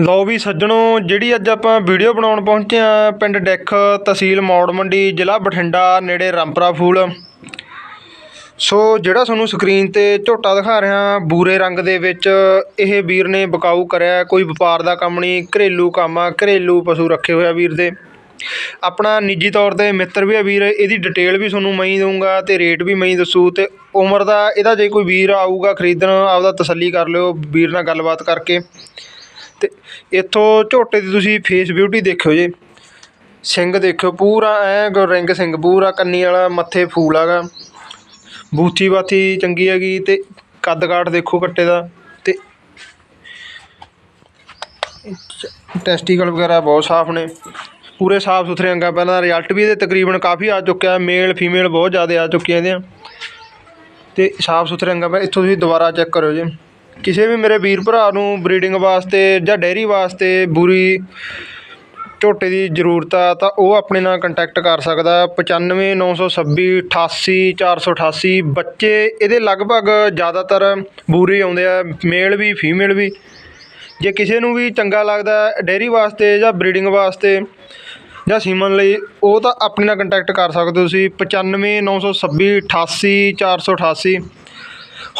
ਲਓ ਵੀ ਸੱਜਣੋ, ਜਿਹੜੀ ਅੱਜ ਆਪਾਂ ਵੀਡੀਓ ਬਣਾਉਣ ਪਹੁੰਚੇ ਆ, ਪਿੰਡ ਡਿੱਖ ਤਹਿਸੀਲ ਮੌੜ ਮੰਡੀ, ਜ਼ਿਲ੍ਹਾ ਬਠਿੰਡਾ, ਨੇੜੇ ਰਾਮਪੁਰਾ ਫੂਲ। ਸੋ ਜਿਹੜਾ ਤੁਹਾਨੂੰ ਸਕਰੀਨ ਤੇ ਝੋਟਾ ਦਿਖਾ ਰਿਹਾ, ਬੂਰੇ ਰੰਗ ਦੇ ਵਿੱਚ, ਇਹ ਵੀਰ ਨੇ ਬਕਾਊ ਕਰਿਆ, ਕੋਈ ਵਪਾਰ ਦਾ ਕੰਮ ਨਹੀਂ, ਘਰੇਲੂ ਕੰਮ ਆ, ਘਰੇਲੂ ਪਸ਼ੂ ਰੱਖੇ ਹੋਇਆ ਵੀਰ ਦੇ। ਆਪਣਾ ਨਿੱਜੀ ਤੌਰ ਤੇ ਮਿੱਤਰ ਵੀ ਆ ਵੀਰ, ਇਹਦੀ ਡਿਟੇਲ ਵੀ ਤੁਹਾਨੂੰ ਮੈਂ ਦਊਂਗਾ ਤੇ ਰੇਟ ਵੀ ਮੈਂ ਦੱਸੂ ਤੇ ਉਮਰ ਦਾ, ਇਹਦਾ ਜੇ ਕੋਈ ਵੀਰ ਆਊਗਾ ਖਰੀਦਣ, ਆਪਦਾ ਤਸੱਲੀ ਕਰ ਲਿਓ, ਵੀਰ ਨਾਲ ਗੱਲਬਾਤ ਕਰਕੇ। ਅਤੇ ਇੱਥੋਂ ਝੋਟੇ ਦੀ ਤੁਸੀਂ ਫੇਸ ਬਿਊਟੀ ਦੇਖਿਓ ਜੇ। ਸਿੰਘ ਦੇਖਿਓ, ਪੂਰਾ ਐਂ ਰਿੰਗ ਸਿੰਘ, ਪੂਰਾ ਕੰਨੀ ਵਾਲਾ, ਮੱਥੇ ਫੂਲ ਹੈਗਾ ਬੂਥੀ ਬਾਥੀ ਚੰਗੀ ਹੈਗੀ ਅਤੇ ਕੱਦ ਕਾਠ ਦੇਖੋ ਕੱਟੇ ਦਾ ਅਤੇ ਟੈਸਟੀਕਲ ਵਗੈਰਾ ਬਹੁਤ ਸਾਫ਼ ਨੇ। ਪੂਰੇ ਸਾਫ਼ ਸੁਥਰੇ ਅੰਗਾਂ, ਪਹਿਲਾਂ ਰਿਜ਼ਲਟ ਵੀ ਇਹਦੇ ਤਕਰੀਬਨ ਕਾਫੀ ਆ ਚੁੱਕਿਆ ਮੇਲ ਫੀਮੇਲ ਬਹੁਤ ਜ਼ਿਆਦਾ ਆ ਚੁੱਕੀਆਂ ਇਹਦੀਆਂ। ਅਤੇ ਸਾਫ਼ ਸੁਥਰੇ ਅੰਗਾਂ ਪਰ ਇੱਥੋਂ ਤੁਸੀਂ ਦੁਬਾਰਾ ਚੈੱਕ ਕਰਿਓ ਜੀ। ਕਿਸੇ ਵੀ ਮੇਰੇ ਵੀਰ ਭਰਾ ਨੂੰ ਬਰੀਡਿੰਗ ਵਾਸਤੇ ਜਾਂ ਡੇਅਰੀ ਵਾਸਤੇ ਬੁਰੀ ਝੋਟੇ ਦੀ ਜ਼ਰੂਰਤ ਆ, ਤਾਂ ਉਹ ਆਪਣੇ ਨਾਲ ਕੰਟੈਕਟ ਕਰ ਸਕਦਾ। 95926 88488 ਬੱਚੇ, ਇਹਦੇ ਲਗਭਗ ਜ਼ਿਆਦਾਤਰ ਬੂਰੇ ਆਉਂਦੇ ਆ ਮੇਲ ਵੀ ਫੀਮੇਲ ਵੀ। ਜੇ ਕਿਸੇ ਨੂੰ ਵੀ ਚੰਗਾ ਲੱਗਦਾ ਡੇਅਰੀ ਵਾਸਤੇ ਜਾਂ ਬਰੀਡਿੰਗ ਵਾਸਤੇ ਜਾਂ ਸੀਮਨ ਲਈ, ਉਹ ਤਾਂ ਆਪਣੇ ਨਾਲ ਕੰਟੈਕਟ ਕਰ ਸਕਦੇ ਹੋ ਤੁਸੀਂ। 95926 88488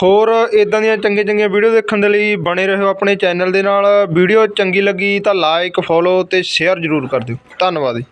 ਹੋਰ ਇੱਦਾਂ ਦੀਆਂ ਚੰਗੀਆਂ ਚੰਗੀਆਂ ਵੀਡੀਓ ਦੇਖਣ ਦੇ ਲਈ ਬਣੇ ਰਹੋ ਆਪਣੇ ਚੈਨਲ ਦੇ ਨਾਲ। ਵੀਡੀਓ ਚੰਗੀ ਲੱਗੀ ਤਾਂ ਲਾਈਕ ਫੋਲੋ ਅਤੇ ਸ਼ੇਅਰ ਜ਼ਰੂਰ ਕਰ ਦਿਓ। ਧੰਨਵਾਦ ਜੀ।